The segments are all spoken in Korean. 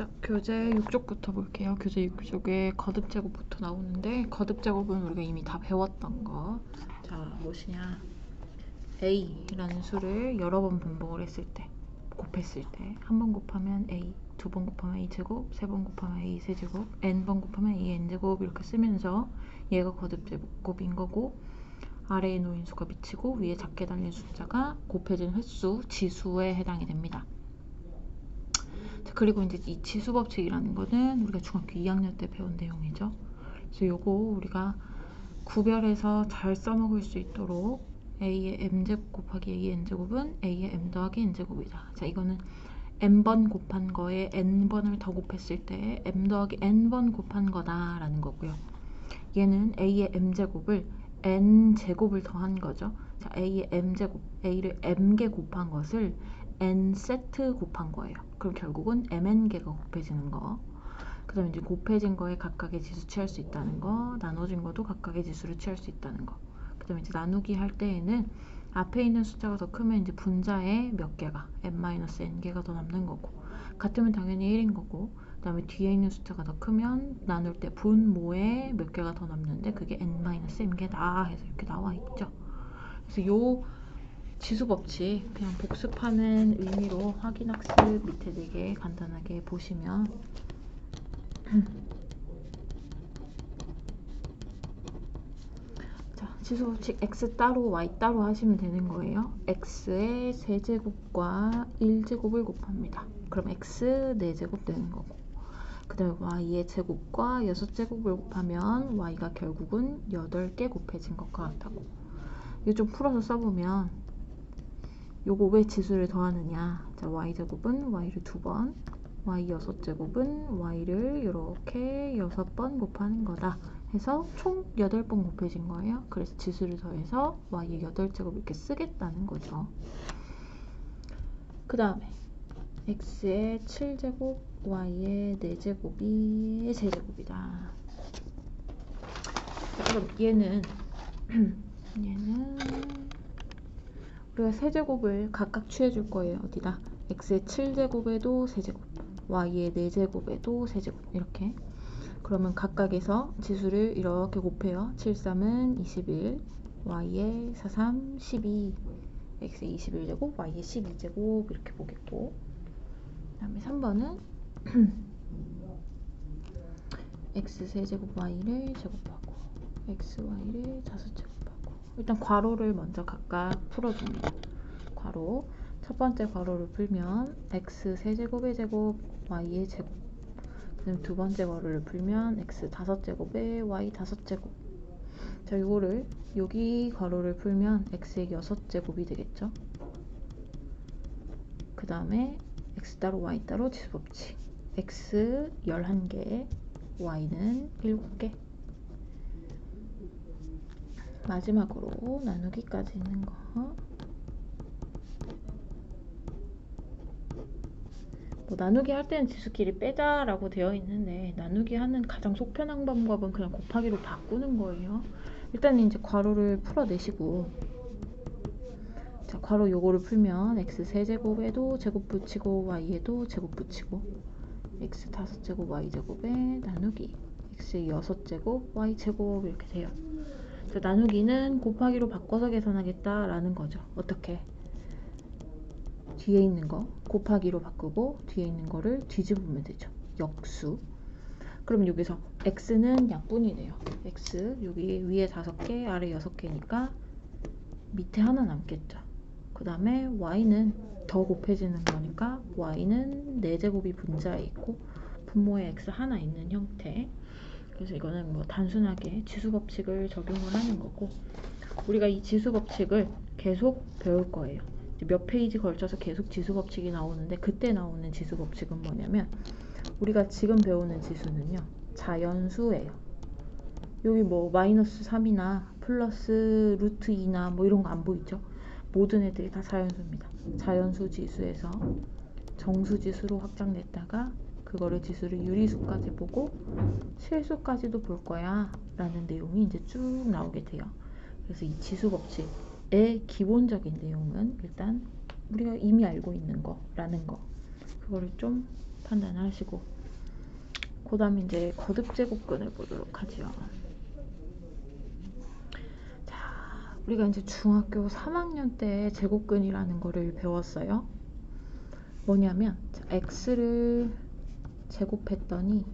자, 교재 6쪽부터 볼게요. 교재 6쪽에 거듭 제곱부터 나오는데 거듭 제곱은 우리가 이미 다 배웠던 거. 자, 무엇이냐? a라는 수를 여러 번 분봉을 했을 때, 곱했을 때, 한 번 곱하면 a, 두 번 곱하면 a 제곱, 세 번 곱하면 a 세제곱, n 번 곱하면 a n 제곱 이렇게 쓰면서 얘가 거듭 제곱인 거고 아래에 놓인 수가 미치고 위에 작게 달린 숫자가 곱해진 횟수, 지수에 해당이 됩니다. 자, 그리고 이제 이 지수 법칙이라는 거는 우리가 중학교 2학년 때 배운 내용이죠. 그래서 요거 우리가 구별해서 잘 써먹을 수 있도록 a의 m제곱 곱하기 a의 n제곱은 a의 m 더하기 n제곱이다. 자, 이거는 n번 곱한 거에 n번을 더 곱했을 때 m 더하기 n번 곱한 거다라는 거고요. 얘는 a의 m제곱을 n제곱을 더한 거죠. 자, a의 m제곱, a를 m개 곱한 것을 n세트 곱한 거예요. 그럼 결국은 mn개가 곱해지는 거. 그 다음에 이제 곱해진 거에 각각의 지수 취할 수 있다는 거, 나눠진 것도 각각의 지수를 취할 수 있다는 거. 그 다음에 이제 나누기 할 때에는 앞에 있는 숫자가 더 크면 이제 분자에 몇 개가, n-n개가 더 남는 거고, 같으면 당연히 1인 거고, 그 다음에 뒤에 있는 숫자가 더 크면 나눌 때 분모에 몇 개가 더 남는데 그게 n-m개다 해서 이렇게 나와 있죠. 그래서 요 지수 법칙 그냥 복습하는 의미로 확인학습 밑에 되게 간단하게 보시면 자, 지수 법칙 x 따로 y 따로 하시면 되는 거예요. x의 세제곱과 1제곱을 곱합니다. 그럼 x 4제곱 되는 거고 그 다음에 y의 제곱과 6제곱을 곱하면 y가 결국은 8개 곱해진 것과 같다고 이거 좀 풀어서 써보면 요거 왜 지수를 더하느냐? 자 y제곱은 y를 두번 y 6제곱은 y를 이렇게 6번 곱하는 거다. 해서 총 8번 곱해진 거예요. 그래서 지수를 더해서 y의 8제곱 이렇게 쓰겠다는 거죠. 그 다음에 x의 7제곱 y의 4제곱이 세제곱이다. 그럼 얘는 얘는 우리가 세제곱을 각각 취해줄 거예요. 어디다? x의 7제곱에도 세제곱, y의 4제곱에도 세제곱 이렇게 그러면 각각에서 지수를 이렇게 곱해요. 7, 3은 21, y의 4, 3, 12 x의 21제곱, y의 12제곱 이렇게 보겠고 그 다음에 3번은 x 세제곱 y를 제곱하고 x, y를 5제곱하고 일단 괄호를 먼저 각각 풀어줍니다. 괄호. 첫 번째 괄호를 풀면 x 세제곱의 제곱, y의 제곱. 그다음 두 번째 괄호를 풀면 x 다섯 제곱에 y 다섯 제곱. 자 이거를 여기 괄호를 풀면 x의 여섯 제곱이 되겠죠. 그 다음에 x 따로 y 따로 지수법칙. x 11개 y는 7개 마지막으로 나누기까지 있는 거 뭐 나누기 할 때는 지수끼리 빼자라고 되어 있는데 나누기 하는 가장 속편한 방법은 그냥 곱하기로 바꾸는 거예요. 일단 이제 괄호를 풀어내시고 자 괄호 요거를 풀면 x 세제곱에도 제곱 붙이고 y에도 제곱 붙이고 x 다섯 제곱 y 제곱에 나누기 x 여섯 제곱 y 제곱 이렇게 돼요. 자, 나누기는 곱하기로 바꿔서 계산하겠다라는 거죠. 어떻게? 뒤에 있는 거 곱하기로 바꾸고 뒤에 있는 거를 뒤집으면 되죠. 역수. 그럼 여기서 x는 약분이네요. x 여기 위에 5개 아래 6개니까 밑에 하나 남겠죠. 그 다음에 y는 더 곱해지는 거니까 y는 4제곱이 분자에 있고 분모에 x 하나 있는 형태 그래서 이거는 뭐 단순하게 지수 법칙을 적용을 하는 거고 우리가 이 지수 법칙을 계속 배울 거예요. 몇 페이지 걸쳐서 계속 지수 법칙이 나오는데 그때 나오는 지수 법칙은 뭐냐면 우리가 지금 배우는 지수는요 자연수예요. 여기 뭐 마이너스 3이나 플러스 루트 2나 뭐 이런 거 안 보이죠? 모든 애들이 다 자연수입니다. 자연수 지수에서 정수 지수로 확장됐다가 그거를 지수를 유리수까지 보고 실수까지도 볼 거야 라는 내용이 이제 쭉 나오게 돼요. 그래서 이 지수 법칙의 기본적인 내용은 일단 우리가 이미 알고 있는 거라는 거 그거를 좀 판단을 하시고 그 다음에 이제 거듭 제곱근을 보도록 하죠. 자, 우리가 이제 중학교 3학년 때 제곱근이라는 거를 배웠어요. 뭐냐면 자, x를 제곱했더니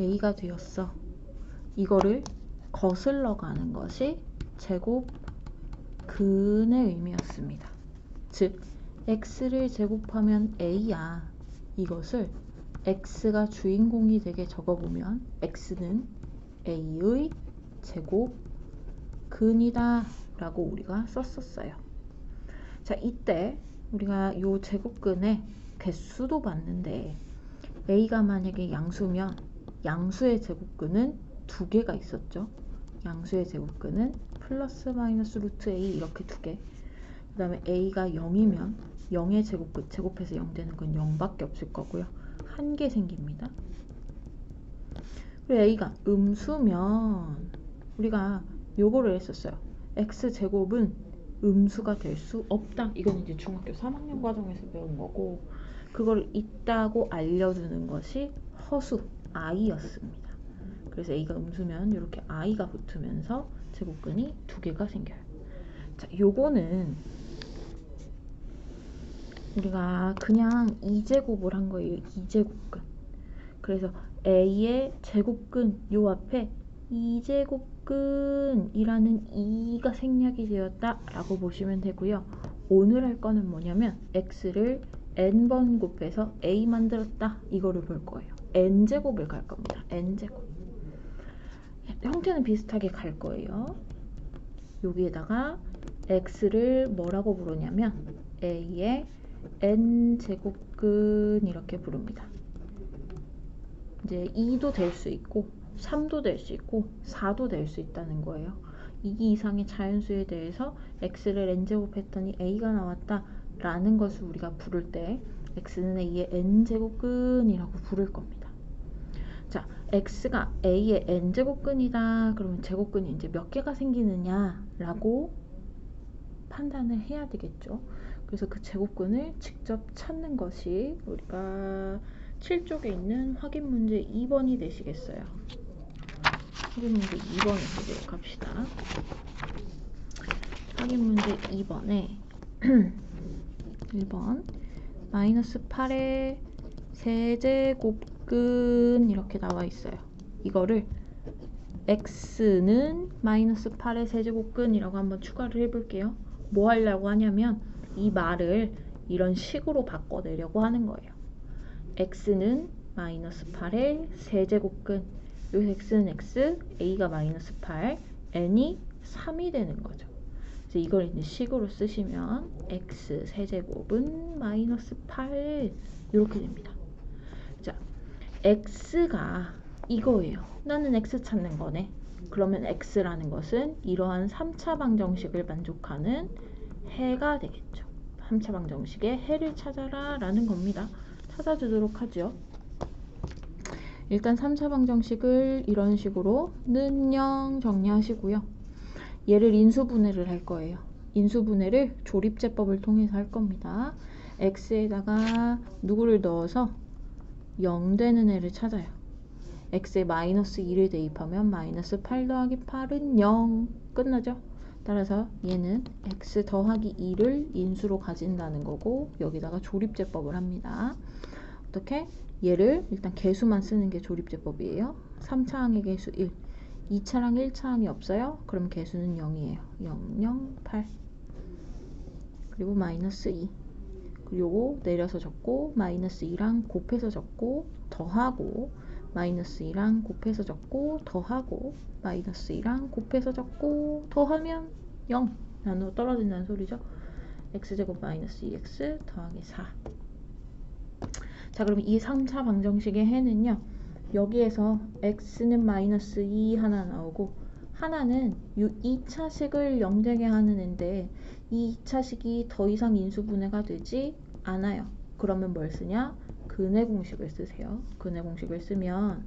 a가 되었어. 이거를 거슬러 가는 것이 제곱근의 의미였습니다. 즉 x를 제곱하면 a야. 이것을 x가 주인공이 되게 적어보면 x는 a의 제곱근이다 라고 우리가 썼었어요. 자 이때 우리가 이 제곱근의 개수도 봤는데 a가 만약에 양수면 양수의 제곱근은 두 개가 있었죠. 양수의 제곱근은 플러스 마이너스 루트 a 이렇게 두 개. 그 다음에 a가 0이면 0의 제곱근, 제곱해서 0 되는 건 0밖에 없을 거고요. 한 개 생깁니다. 그리고 a가 음수면 우리가 요거를 했었어요. x제곱은 음수가 될 수 없다. 이건 이제 중학교 3학년 과정에서 배운 거고 그걸 있다고 알려주는 것이 허수, i였습니다. 그래서 a가 음수면 이렇게 i가 붙으면서 제곱근이 두 개가 생겨요. 자, 요거는 우리가 그냥 2제곱을 한 거예요. 2제곱근. 그래서 a의 제곱근 요 앞에 2제곱근이라는 2가 생략이 되었다 라고 보시면 되고요. 오늘 할 거는 뭐냐면 x를 n번 곱해서 a 만들었다 이거를 볼 거예요. n제곱을 갈 겁니다. n제곱. 형태는 비슷하게 갈 거예요. 여기에다가 x를 뭐라고 부르냐면 a의 n제곱근 이렇게 부릅니다. 이제 2도 될 수 있고 3도 될 수 있고 4도 될 수 있다는 거예요. 2 이상의 자연수에 대해서 x를 n제곱했더니 a가 나왔다 라는 것을 우리가 부를 때 x는 a의 n제곱근이라고 부를 겁니다. 자, x가 a의 n제곱근이다. 그러면 제곱근이 이제 몇 개가 생기느냐 라고 판단을 해야 되겠죠. 그래서 그 제곱근을 직접 찾는 것이 우리가 7쪽에 있는 확인 문제 2번이 되시겠어요. 확인 문제 2번을 보도록 합시다. 확인 문제 2번에 1번 마이너스 8의 세제곱근 이렇게 나와 있어요. 이거를 x는 마이너스 8의 세제곱근이라고 한번 추가를 해볼게요. 뭐 하려고 하냐면 이 말을 이런 식으로 바꿔내려고 하는 거예요. x는 마이너스 8의 세제곱근 요 x는 x, a가 마이너스 8, n이 3이 되는 거죠. 그래서 이걸 이제 식으로 쓰시면 x 세제곱은 마이너스 8 이렇게 됩니다. 자, x가 이거예요. 나는 x 찾는 거네. 그러면 x라는 것은 이러한 3차 방정식을 만족하는 해가 되겠죠. 3차 방정식의 해를 찾아라 라는 겁니다. 찾아주도록 하죠. 일단 3차 방정식을 이런 식으로 는0 정리하시고요. 얘를 인수분해를 할 거예요. 인수분해를 조립제법을 통해서 할 겁니다. x에다가 누구를 넣어서 0 되는 애를 찾아요. x에 마이너스 2를 대입하면 마이너스 8 더하기 8은 0 끝나죠? 따라서 얘는 x 더하기 2를 인수로 가진다는 거고 여기다가 조립제법을 합니다. 어떻게? 얘를 일단 개수만 쓰는 게 조립제법이에요. 3차항의 개수 1, 2차랑 1차항이 없어요. 그럼 개수는 0이에요. 0, 0, 8 그리고 마이너스 2 그리고 내려서 적고 마이너스 2랑 곱해서 적고 더하고 마이너스 2랑 곱해서 적고 더하고 마이너스 2랑 곱해서 적고 더하면 0 나누어 떨어진다는 소리죠. x제곱 마이너스 2x 더하기 4 자, 그럼 이 3차 방정식의 해는요. 여기에서 x는 마이너스 2 하나 나오고 하나는 이 2차식을 영되게 하는 앤데 이 2차식이 더 이상 인수분해가 되지 않아요. 그러면 뭘 쓰냐? 근의 공식을 쓰세요. 근의 공식을 쓰면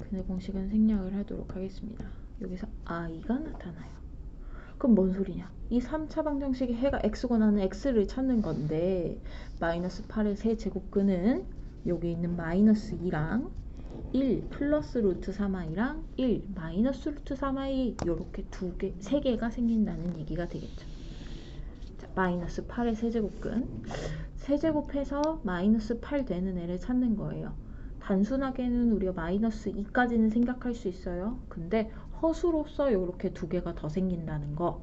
근의 공식은 생략을 하도록 하겠습니다. 여기서 i가 나타나요. 그럼 뭔 소리냐? 이 3차 방정식의 해가 x거나는 x를 찾는 건데 마이너스 8의 세 제곱근은 여기 있는 마이너스 2랑 1 플러스 루트 3i랑 1 마이너스 루트 3i 이렇게 두 개, 세 개가 생긴다는 얘기가 되겠죠. 자, 마이너스 8의 세제곱근 세제곱해서 마이너스 8 되는 애를 찾는 거예요. 단순하게는 우리가 마이너스 2까지는 생각할 수 있어요. 근데 허수로서 이렇게 두 개가 더 생긴다는 거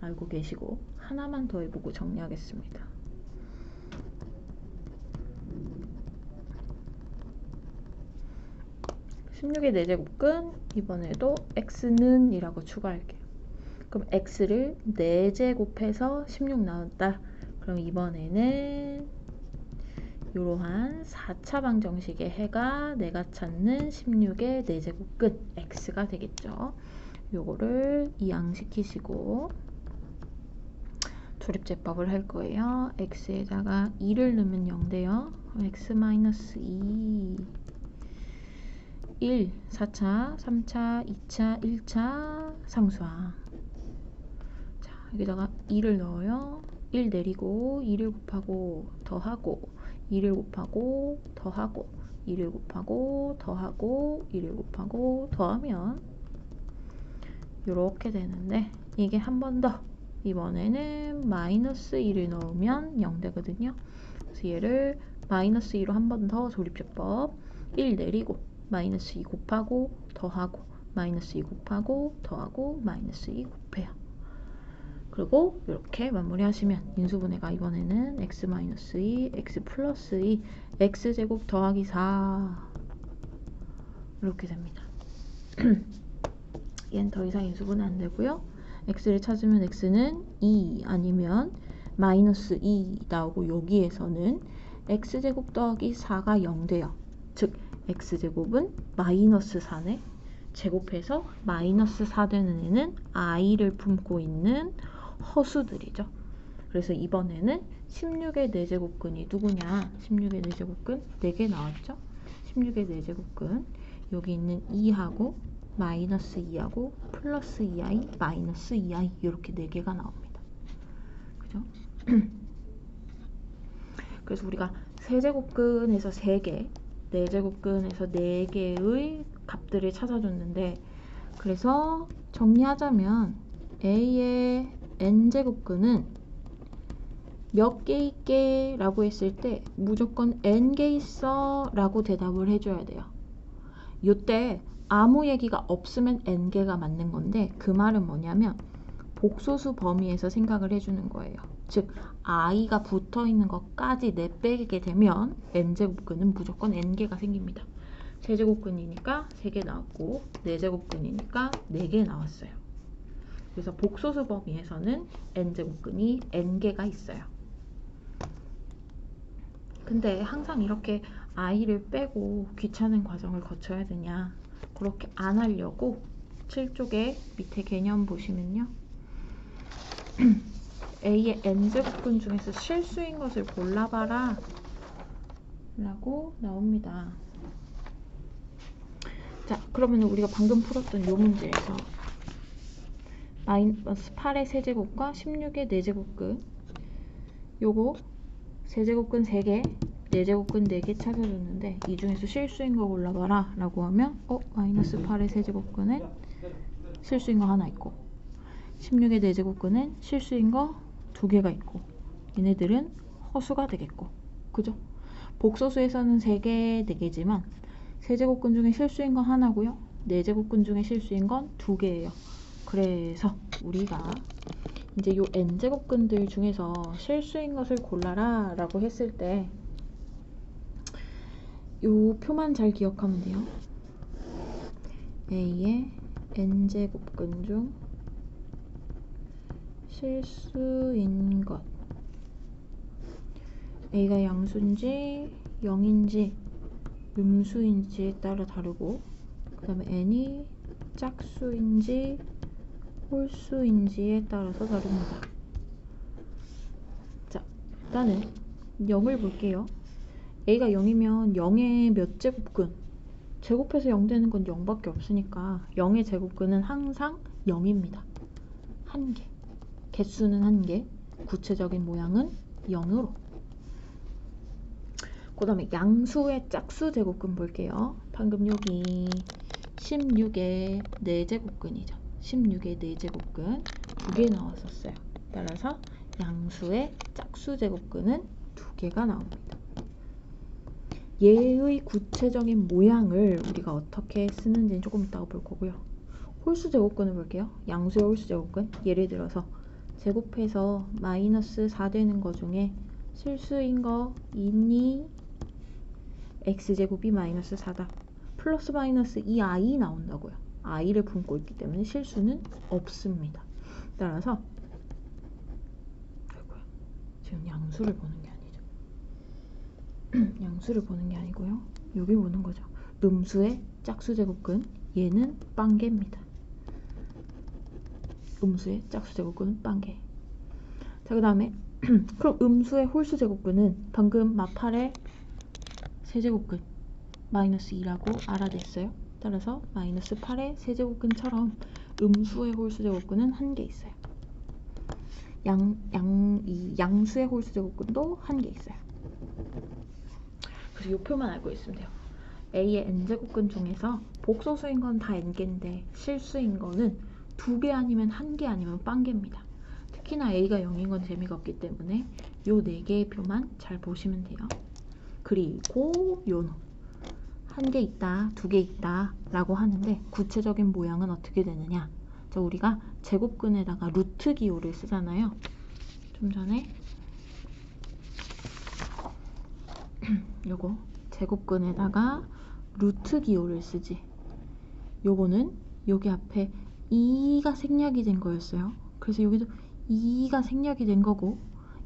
알고 계시고 하나만 더 해보고 정리하겠습니다. 16의 4제곱근 이번에도 x는 이라고 추가할게요. 그럼 x를 4제곱해서 16 나왔다. 그럼 이번에는 이러한 4차 방정식의 해가 내가 찾는 16의 4제곱근 x가 되겠죠. 요거를 이양시키시고 조립제법을 할 거예요. x에다가 2를 넣으면 0 돼요. x-2 1, 4차, 3차, 2차, 1차 상수항 자 여기다가 2를 넣어요. 1 내리고 2를 곱하고 더하고 2를 곱하고 더하고 2를 곱하고 더하고 2를 곱하고 더하면 이렇게 되는데 이게 한 번 더. 이번에는 마이너스 2를 넣으면 0 되거든요. 그래서 얘를 마이너스 2로 한 번 더 조립제법. 1 내리고 마이너스 2 곱하고 더하고 마이너스 2 곱하고 더하고 마이너스 2 곱해요. 그리고 이렇게 마무리하시면 인수분해가 이번에는 x 마이너스 2, x 플러스 2, x제곱 더하기 4 이렇게 됩니다. 얘는 더 이상 인수분해 안 되고요. x를 찾으면 x는 2 아니면 마이너스 2 나오고 여기에서는 x제곱 더하기 4가 0 돼요. 즉 x제곱은 마이너스 4네. 제곱해서 마이너스 4 되는 애는 i를 품고 있는 허수들이죠. 그래서 이번에는 16의 4제곱근이 누구냐? 16의 4제곱근 4개 나왔죠? 16의 4제곱근 여기 있는 2하고 마이너스 2하고 플러스 2i 마이너스 2i 이렇게 4개가 나옵니다. 그죠? 그래서 우리가 세제곱근에서 3개 4제곱근에서 4개의 값들을 찾아줬는데 그래서 정리하자면 A의 n제곱근은 몇 개 있게 라고 했을 때 무조건 n개 있어 라고 대답을 해줘야 돼요. 이때 아무 얘기가 없으면 n개가 맞는 건데 그 말은 뭐냐면 복소수 범위에서 생각을 해주는 거예요. 즉 i가 붙어 있는 것까지 내빼게 되면 n제곱근은 무조건 n개가 생깁니다. 세제곱근이니까 3개 나왔고 4제곱근이니까 4개 나왔어요. 그래서 복소수 범위에서는 n제곱근이 n개가 있어요. 근데 항상 이렇게 i를 빼고 귀찮은 과정을 거쳐야 되냐 그렇게 안 하려고 7쪽에 밑에 개념 보시면요 A의 n제곱근 중에서 실수인 것을 골라봐라 라고 나옵니다. 자, 그러면 우리가 방금 풀었던 이 문제에서 마이너스 8의 세제곱과 16의 4제곱근 요거 세제곱근 3개, 4제곱근 4개 찾아줬는데 이 중에서 실수인 거 골라봐라 라고 하면 어? 마이너스 8의 세제곱근에 실수인 거 하나 있고 16의 4제곱근은 실수인 거 두 개가 있고 얘네들은 허수가 되겠고 그죠? 복소수에서는 3개, 4개지만 세제곱근 중에 실수인 건 하나고요. 네제곱근 중에 실수인 건 두 개예요. 그래서 우리가 이제 요 n제곱근들 중에서 실수인 것을 골라라 라고 했을 때 요 표만 잘 기억하면 돼요. a의 n제곱근 중 실수인 것 a가 양수인지 0인지 음수인지에 따라 다르고 그 다음에 n이 짝수인지 홀수인지에 따라서 다릅니다. 자, 일단은 0을 볼게요. a가 0이면 0의 몇 제곱근? 제곱해서 0 되는 건 0밖에 없으니까 0의 제곱근은 항상 0입니다. 한 개. 개수는 한 개. 구체적인 모양은 0으로. 그 다음에 양수의 짝수 제곱근 볼게요. 방금 여기 16의 4제곱근이죠. 16의 4제곱근 두개 나왔었어요. 따라서 양수의 짝수 제곱근은 두 개가 나옵니다. 얘의 구체적인 모양을 우리가 어떻게 쓰는지는 조금 이따가 볼 거고요. 홀수 제곱근을 볼게요. 양수의 홀수 제곱근. 예를 들어서 제곱해서 마이너스 4 되는 거 중에 실수인 거 있니? x제곱이 마이너스 4다. 플러스 마이너스 이 i 나온다고요. i를 품고 있기 때문에 실수는 없습니다. 따라서 지금 양수를 보는 게 아니죠. 양수를 보는 게 아니고요. 여기 보는 거죠. 음수의 짝수 제곱근 얘는 빵개입니다. 음수의 짝수 제곱근은 빵개. 자, 그 다음에 그럼 음수의 홀수 제곱근은 방금 마팔의 세제곱근 마이너스 2라고 알아냈어요. 따라서 마이너스 8의 세제곱근처럼 음수의 홀수 제곱근은 한 개 있어요. 양, 양, 이 양수의 홀수 제곱근도 한 개 있어요. 그래서 이 표만 알고 있으면 돼요. A의 n제곱근 중에서 복소수인 건 다 n개인데 실수인 거는 두 개 아니면 한 개 아니면 빵개입니다. 특히나 A가 0인 건 재미가 없기 때문에 요 네 개의 표만 잘 보시면 돼요. 그리고 요놈 한 개 있다, 두 개 있다 라고 하는데 구체적인 모양은 어떻게 되느냐 자, 우리가 제곱근에다가 루트 기호를 쓰잖아요 좀 전에 요거 제곱근에다가 루트 기호를 쓰지 요거는 여기 앞에 2가 생략이 된 거였어요 그래서 여기도 2가 생략이 된 거고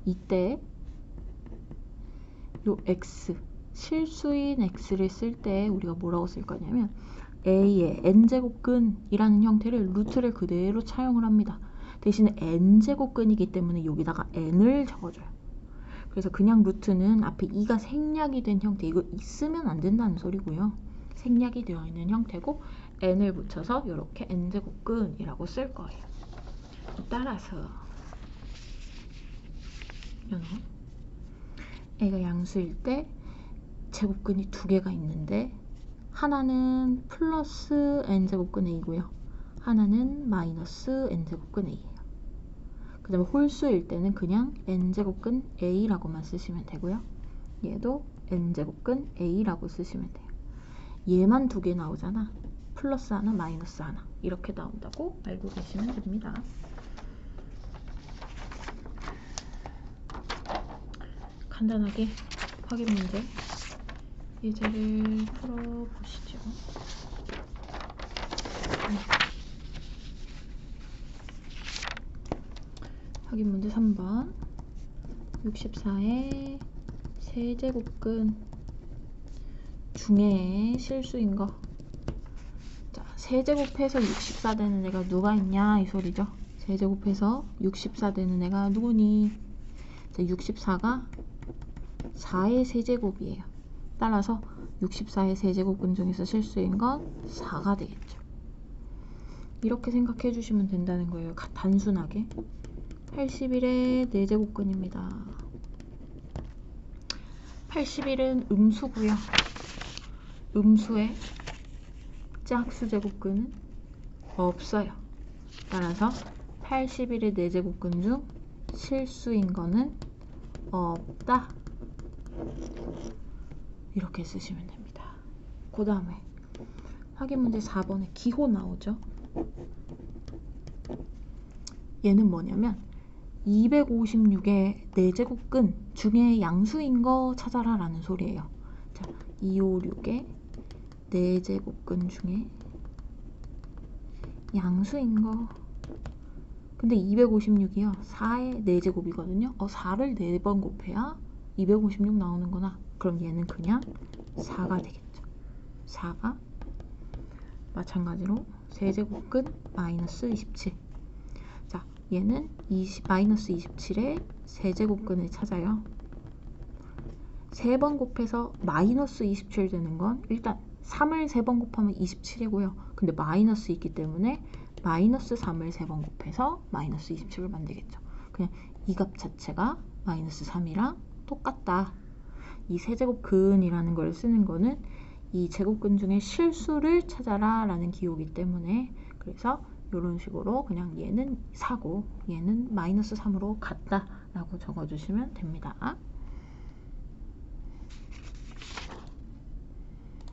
이때 요 x 실수인 x를 쓸 때 우리가 뭐라고 쓸 거냐면 a의 n제곱근이라는 형태를 루트를 그대로 차용을 합니다. 대신에 n제곱근이기 때문에 여기다가 n을 적어줘요. 그래서 그냥 루트는 앞에 2가 생략이 된 형태 이거 있으면 안 된다는 소리고요. 생략이 되어 있는 형태고 n을 붙여서 이렇게 n제곱근이라고 쓸 거예요. 따라서 A가 양수일 때 제곱근이 두 개가 있는데 하나는 플러스 n제곱근 A고요. 하나는 마이너스 n제곱근 A예요. 그 다음에 홀수일 때는 그냥 n제곱근 A라고만 쓰시면 되고요. 얘도 n제곱근 A라고 쓰시면 돼요. 얘만 두 개 나오잖아. 플러스 하나, 마이너스 하나 이렇게 나온다고 알고 계시면 됩니다. 간단하게 확인 문제 예제를 풀어보시죠. 확인 문제 3번 64의 세제곱근 중에 실수인 거 자, 세제곱해서 64 되는 애가 누가 있냐 이 소리죠. 세제곱해서 64 되는 애가 누구니? 자, 64가 4의 세제곱이에요. 따라서 64의 세제곱근 중에서 실수인 건 4가 되겠죠. 이렇게 생각해 주시면 된다는 거예요. 단순하게. 81의 4제곱근입니다. 81은 음수고요. 음수의 짝수 제곱근은 없어요. 따라서 81의 4제곱근 중 실수인 거는 없다. 이렇게 쓰시면 됩니다. 그 다음에 확인 문제 4번에 기호 나오죠. 얘는 뭐냐면 256의 4제곱근 중에 양수인 거 찾아라 라는 소리예요. 자, 256의 4제곱근 중에 양수인 거 근데 256이요. 4의 4제곱이거든요. 어, 4를 4번 곱해야 256 나오는구나. 그럼 얘는 그냥 4가 되겠죠. 4가 마찬가지로 세제곱근 마이너스 27. 자, 얘는 20, 마이너스 27의 세제곱근을 찾아요. 3번 곱해서 마이너스 27 되는 건 일단 3을 3번 곱하면 27이고요. 근데 마이너스 있기 때문에 마이너스 3을 세번 곱해서 마이너스 27을 만들겠죠. 그냥 이 값 자체가 마이너스 3이랑 똑같다. 이 세제곱 근이라는 걸 쓰는 거는 이 제곱근 중에 실수를 찾아라 라는 기호이기 때문에 그래서 이런 식으로 그냥 얘는 4고 얘는 마이너스 3으로 같다 라고 적어주시면 됩니다.